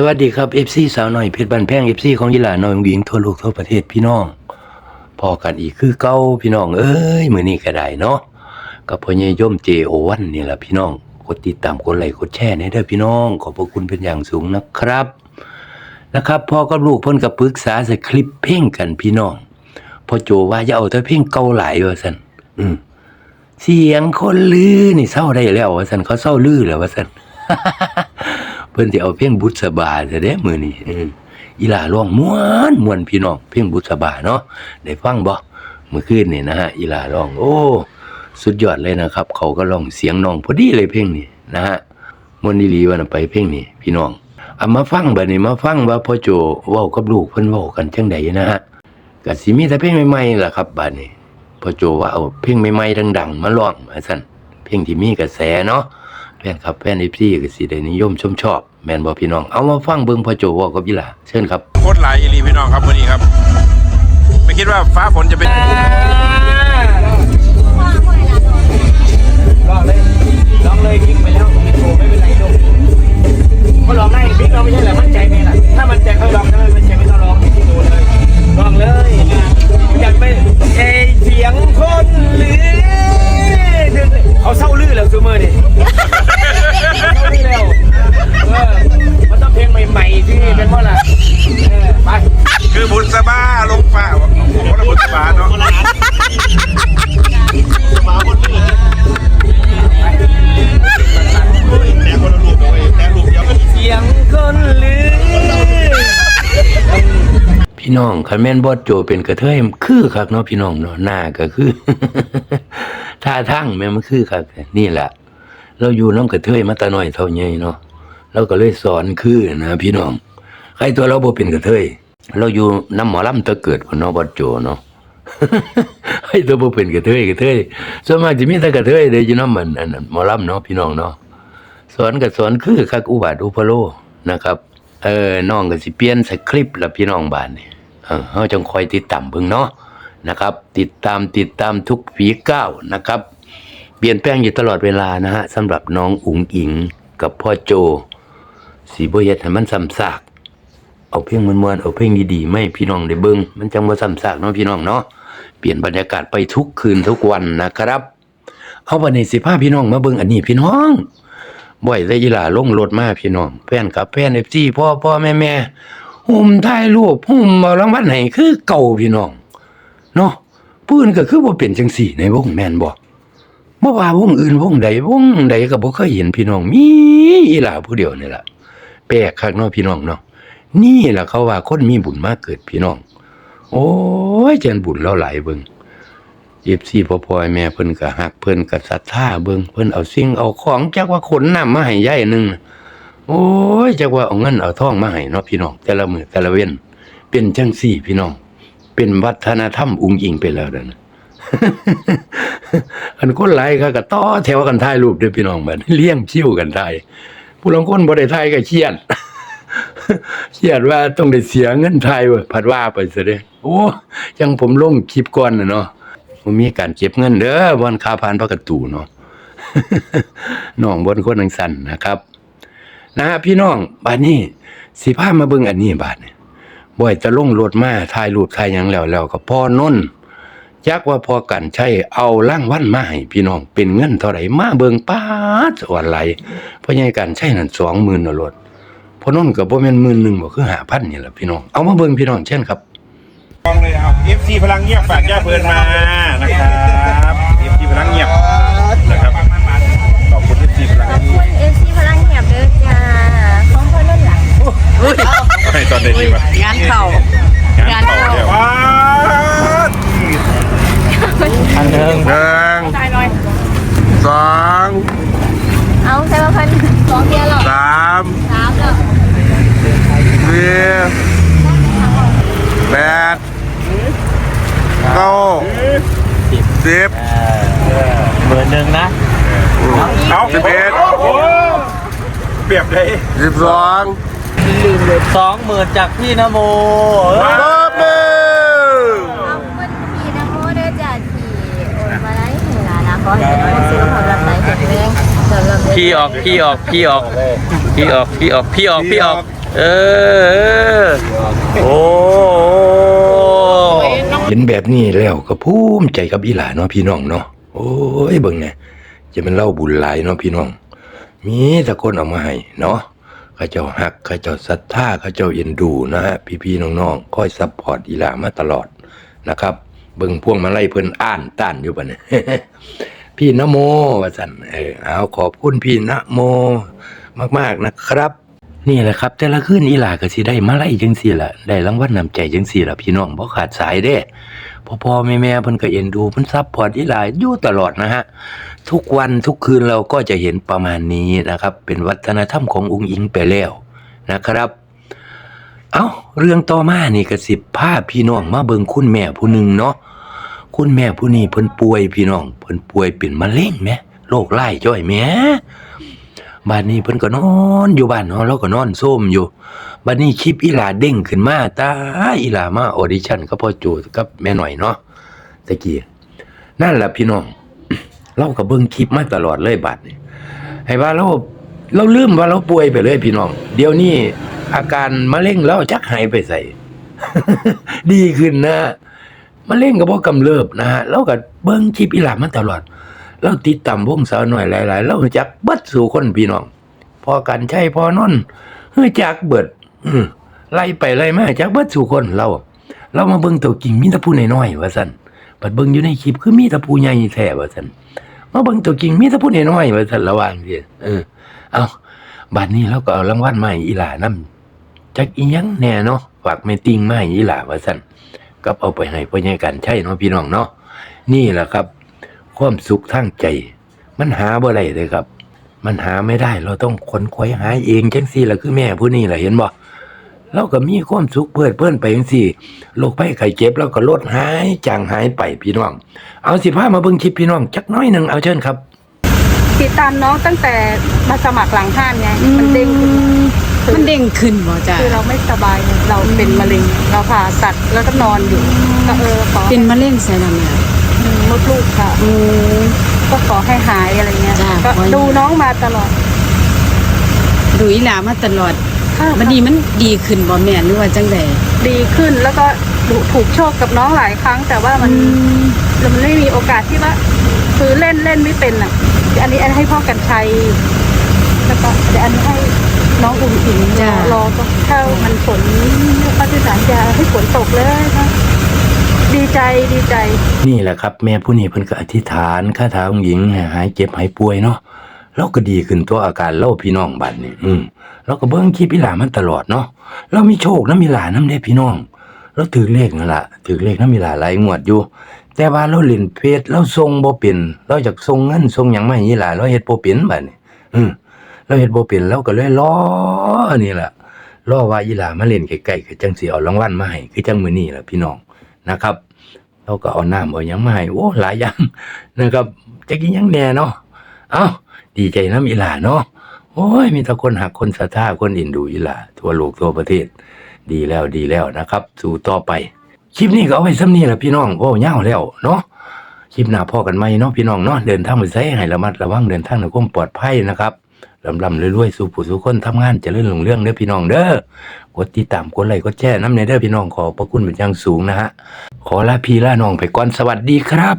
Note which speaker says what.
Speaker 1: สวัสดีครับ FC สาวหน่อยเพชรบันแพง FC ของยีหลาน้อยหญิงทั่วโลกทั่วประเทศพี่น้องพอกันอีกคือเก้าพี่น้อง เอ้ยมือนี้ก็ได้เนาะกับพ่อใหญ่ย่อม JO1 นี่แหละพี่น้องกดติดตามกดไลค์กดแชร์ให้เด้พี่น้อง ขอบพระคุณเป็นอย่างสูงนะครับ นะครับพ่อกับลูกพ่นก็ปรึกษาสคริปเพลงกันพี่น้องพ่อโจว่าอย่าเอาแต่เพลงเก่าหลายว่าซั่นอืมเสียงคนลือนี่เศร้าได้แล้วว่าซั่นเขาเศร้าลือแล้วว่าซั่น พิ่นสิเอาเพลงบุษบาซะเด้มือนี้เอออีหลาร้องม่วนมวนพี่น้องเพลงบุษบาเนาะได้ฟังบ่เมื่อคืนนี่นะฮะอีหลาร้อง โอ้ สุดยอดเลยนะครับ เขาก็ร้องเสียงน้องพอดีเลยเพลงนี้นะฮะมวนดีลีว่าน่ะไปเพลงนี้พี่น้องเอามาฟังบัดนี้มาฟังว่าพ่อโจเว้ากับลูกเพิ่นเว้ากันจังใดนะฮะก็สิมีแต่เพลงใหม่ๆล่ะครับบัดนี้พ่อโจว่าเอาเพลงใหม่ๆดัง ๆ มาร้องว่าซั่นเพลงที่มีกระแสเนาะ แฟนครับแฟนเอฟซีก็สิได้นิยมชมชอบ แมนบอพี่น้อง เอามาฟังเบิ่งพ่อโจเว่ากับยีหล่าเชิญครับ
Speaker 2: โคตรหลายอีหลีพี่น้องครับวันนี้ครับ ไม่คิดว่าฟ้าฝนจะเป็น
Speaker 3: คนลือพี่น้อ
Speaker 2: ง
Speaker 3: คัน
Speaker 1: แม่นบ่โจเป็นกระเทยคือคักเนาะพี่น้องเนาะหน้าก็คือท่าทางแม่มันคือคักนี่แหละเราอยู่น้ำกระเทยมาแต่น้อยเท่าใหญ่เนาะเราก็เลยสอนคือนะพี่น้องใครตัวเราบ่เป็นกระเทยเราอยู่น้ำหมอลำตะเกิดพุ่นเนาะบ่โจเนาะให้ตัวบ่เป็นกระเทยกระเทยส่วนมากจะมีแต่กระเทยเด้อยู่น้ำมันอันหมอลำเนาะพี่น้องเนาะสอนก็สอนคือคักอุบาทอุพโล นะครับ เออน้องก็สิเปลี่ยนสคริปต์ละพี่น้องบ้านนี่เออเฮาจงคอยติดตามเบิ่งเนาะนะครับ ติดตามติดตามทุกฝีก้าวนะครับ เปลี่ยนแปลงอยู่ตลอดเวลานะฮะสำหรับน้องอุ๋งอิงกับพ่อโจสีบ่เฮ็ดให้มันซ้ำซากเอาเพลงมวนๆเอาเพลงดีๆไม่พี่น้องได้เบิ่งมันจังบ่ซ้ำซากเนาะพี่น้องเนาะเปลี่ยนบรรยากาศไปทุกคืนทุกวันนะครับ เอาวันนี้สิพาพี่น้องมาเบิ่งอันนี้พี่น้อง บ่อยได้ยีหล่าลงรถมาพี่น้องแฟนกับแฟน FC พ่อพ่อแม่แม่หุ่มถ่ายรูปหุ่มเอารางวัลให้คือเก่าพี่น้องเนาะปืนก็คือบ่เป็นจังสี่ในวงแมนบ่บ่ว่าวงอื่นวงใดวงใดก็บ่เคยเห็นพี่น้องมีอีหล่าผู้เดียวนี่ล่ะแปลกคักเนาะพี่น้องเนาะนี่ล่ะเขาว่าคนมีบุญมากเกิดพี่น้อง โอ้ยเจนบุญเราหลายเบิ่ง เอฟซีพ่อพ่อแม่เพิ่นก็ฮักเพิ่นก็ศรัทธาเบิ่งเพิ่นเอาสิ่งเอาของจักว่าขนน้ำมาให้ยายหนึงน่ะโอ้ยจักว่าเอาเงินเอาทองมาให้เนาะพี่น้องแต่ละมือแต่ละเว้นเป็นจังซี่พี่น้อง เป็นวัฒนธรรมอุ้งอิงไปแล้วเด้อนะอันคนหลายเขาก็ต่อแถวกันถ่ายรูปด้อพี่น้องบัดเลี้ยงชิวกันถ่ายผู้ลางคนบ่ได้ถ่ายก็เครียดเครียดว่าต้องได้เสียเงินถ่ายเว้ยผัดว่าไปซะเด้โอ้จังผมลงคลิปก่อนน่ะเนาะ มันมีการเก็บเงินเด้อบอนคาพานพระกระตูเนาะน้องบนคนนังสันนะครับนะฮะพี่น้องบาดนี้สิพามาเบิ่งอันนี้บาดนี้บ่อยจะลงรถมาถ่ายรูปถ่ายหยังแล้วแล้วก็พ่อนนจักว่าพอกันใช้เอาล่างวันมาให้พี่น้องเป็นเงินเท่าไหร่มาเบิ่งป้าสวนไหลเพราะใหญ่กันใช้นั่น20,000น่ะรถพอนนก็บ่แม่นหมื่นหนึ่งบ่คือ5,000นี่ล่ะพี่น้อง เอามาเบิ่งพี่น้องเช่นครับ
Speaker 2: องเลยครับ FC พลังเงียบฝากย่าเพินมานะครับ FC พลังเงียบนะครับขอบคุณ FC พลัง
Speaker 4: ขอบ
Speaker 2: เงี
Speaker 4: คุ
Speaker 2: ยบ
Speaker 4: ณเอฟซีพลังเงียบเด้อจ้าของคนรุ่นหลัง
Speaker 2: ให้ตอนได้ดีป่ะ
Speaker 4: งานเข่า สิบ
Speaker 2: สิบ
Speaker 4: เออห
Speaker 2: มื่
Speaker 4: นห
Speaker 3: นึ่งนะ
Speaker 2: เอาสิบเอ็ดเปรียบเลยสิบสอง
Speaker 3: ลืมเลยสองหมื่นจากพี่นโม
Speaker 2: เออบมือ
Speaker 4: ขอบคุณพี่นโมเด้จ้ะที่โอนมาไล่ให้ลานนะให้หลานซื้อของรับไหลแข็งแงเด็
Speaker 3: กพี่ออพี่ออกพี่ออกพี่ออกพี่ออกพี่ออกพี่ออก
Speaker 1: เออโอ้ เห็นแบบนี้แล้วก็ภูมิใจกับอีหลาเนาะพี่น้องเนาะโอ้ยเบิ่งเนี่ยจะเป็นเล่าบุญหลายเนาะพี่น้อง มีต่คนเอามาให้เนาะข้าเจ้าฮักข้าเจ้าศรัทธาข้าเจ้าเอ็นดูนะฮะพี่ๆน้องๆคอยซัพพอร์ตอีหลามาตลอดนะครับ เบิ่งพวงมาไล่เพิ่นอ่านต้านอยู่บัดนี้พี่นโมว่าสันเออเอาขอบคุณพี่นโมมากๆนะครับ นี่แหละครับ แต่ละคืนอีหลาก็สิได้มาไล่จังซี่ละได้รางวัลนำใจจังซี่ละพี่น้องบ่ขาดสายเด้พ่อพ่อแม่แม่เพิ่นก็เอ็นดูเพิ่นซัพพอร์ตอีหลาอยู่ตลอดนะฮะ ทุกวันทุกคืนเราก็จะเห็นประมาณนี้นะครับ เป็นวัฒนธรรมขององค์อิงไปแล้วนะครับ เอาเรื่องต่อมานี่ก็สิพาพี่น้องมาเบิ่งคุณแม่ผู้หนึ่งเนาะคุณแม่ผู้นี้เพิ่นป่วยพี่น้องเพิ่นป่วยเป็นมะเร็งแหมโรคไร้จ้อยแหม บ้านนี้เพิ่นก็นอนอยู่บ้านเนาะเราก็นอนโซมอยู่บัดนี้คลิปอีหลาเด้งขึ้นมาตาอีหลามาออดิชั่นกับพ่อโจกับแม่หน่อยเนาะตะกี้นั่นแหละพี่น้องเราก็เบิ่งคลิปมาตลอดเลยบัดนี้ให้ว่าเราเราลืมว่าเราป่วยไปเลยพี่น้อง เดี๋ยวนี้อาการมะเร็งเราจักหายไปใส่ ดีขึ้นนะมะเร็งก็บ่กำเริบนะฮะเราก็เบิ่งคลิปอีหลามาตลอด เราติดตามวงสาวหน่อยหลาย ๆ เราจักเบิดสู่คนพี่น้อง พอกันใช่พอนนเฮ้ยจักเบิดไล่ไปไล่มาจักเบิดสู่คนเรา เรามาเบิ่งตัวจริงมีแต่ผู้น้อยๆว่าซั่นบัดเบิ่งอยู่ในคลิปคือมีแต่ผู้ใหญ่แท้ว่าซั่นมาเบิ่งตัวจริงมีแต่ผู้น้อยๆว่าซั่นระวังสิเออ เอาบัดนี้เราก็เอารางวัลให้อีหลานำจักอียังแน่เนาะฝากแม่ติงมาให้อีหลาว่าซั่นกับเอาไปให้พ่อใหญ่กันใช่เนาะพี่น้องเนาะนี่แหละครับ ความสุขทางใจ มันหาบ่ได้เลยครับ มันหาไม่ได้ เราต้องค้นคว้าหาเองจังซี่ล่ะคือแม่ผู้นี้ล่ะเห็นบ่เราก็มีความสุขเพื่อนเพื่อนไปจังซี่โรคภัยไข้เจ็บเราก็ลดหายจางหายไปพี่น้อง เอาสิพามาเบิ่งคลิปพี่น้องจักหน้อยหนึงเอาเชิญครับ
Speaker 5: ติดตามน้องตั้งแต่มาสมัครหลังห้านไงมันเด้งขึ้น
Speaker 6: มันเด้งขึ้นบ่จ้ะ
Speaker 5: คือเราไม่สบายไงเราเป็นมะเร็ง เราผ่าตัดแล้วก็นอนอยู่ก็เออขอ
Speaker 6: เป็นมะเร็งใส่ลำไส้
Speaker 5: มดลูกค่ะ
Speaker 6: โอ้
Speaker 5: ก็ขอให้หายอะไรเงี้ย
Speaker 6: จ้ะ
Speaker 5: ก็
Speaker 6: ขอให้
Speaker 5: ดูน้องมาตลอด
Speaker 6: ดูอีหลามาตลอด
Speaker 5: ค่ะ
Speaker 6: บัดนี้มันดีขึ้นบ่แม่นหรือว่าจังได๋
Speaker 5: ดีขึ้นแล้วก็ถูกโชคกับน้องหลายครั้ง แต่ว่ามันมันไม่มีโอกาสที่ว่าคือเล่นเล่นไม่เป็นอะ อันนี้อันให้พ่อกันชัยแล้วก็เดี๋ยวอันนี้ให้น้องอุ่มอิงรอรอก็ถ้ามันฝนปฏิสารจะให้ฝนตกเลยนะ ดีใจดีใจ
Speaker 1: นี่แหละครับ แม่ผู้นี้เพิ่นก็อธิษฐานคาถาองค์หญิงให้หายเจ็บหายป่วยเนาะเราก็ดีขึ้นตัวอาการเล่าพี่น้องบัดนี้อืมเราก็เบิ่งคลิปอีหลามันตลอดเนาะเรามีโชคนํอีหลาน้ำเด้พี่น้อง เราถือเลขนั่นละถือเลขนํอีหลาหลายงวดอยู่ แต่ว่าเราเล่นเพจเราส่งบ่เป็นเราอยากส่งเงินส่งหยังไมาให้อีหลาเราเฮ็ดบ่เป็นบัดนี้อืมเราเฮ็ดบ่เป็นเราก็เลยรอนี่แหล่ะรอว่าอีหลามาเล่นใกล้ๆก็จังสิเอารางวัลมาให้คือจังมื้อนี้ล่ะพี่น้อง นะครับเราก็เอาน้ำเอาหยังมาให้โอ้หลายอย่างนะครับจะกินยังแน่เนาะเอ้าดีใจน้ำอีหลาเนาะโอ้ยมีแต่คนหักคนศรัทธาคนอินดูอีหลาทั่วโลกทั่วประเทศ ดีแล้วดีแล้วนะครับ สู่ต่อไป คลิปนี้ก็เอาไว้ซ้ำนี้แหละพี่น้องโอ้ยาวแล้วเนาะคลิปหน้าพ่อกันไหมเนาะพี่น้องเนาะเดินทางไปใช้ให้ระมัดระวังเดินทางในความปลอดภัยนะครับ ลำลำรวยๆสู่ผู้สู่คนทำงานเจะเลื่อนลงเรื่องเด้อพี่น้องเด้อกดติดตามกดไลค์กดแชร์น้ำในเด้อพี่น้องขอพระคุณเป็นอย่างสูงนะฮะขอลาพี่ลาน้องไปก่อนสวัสดีครับ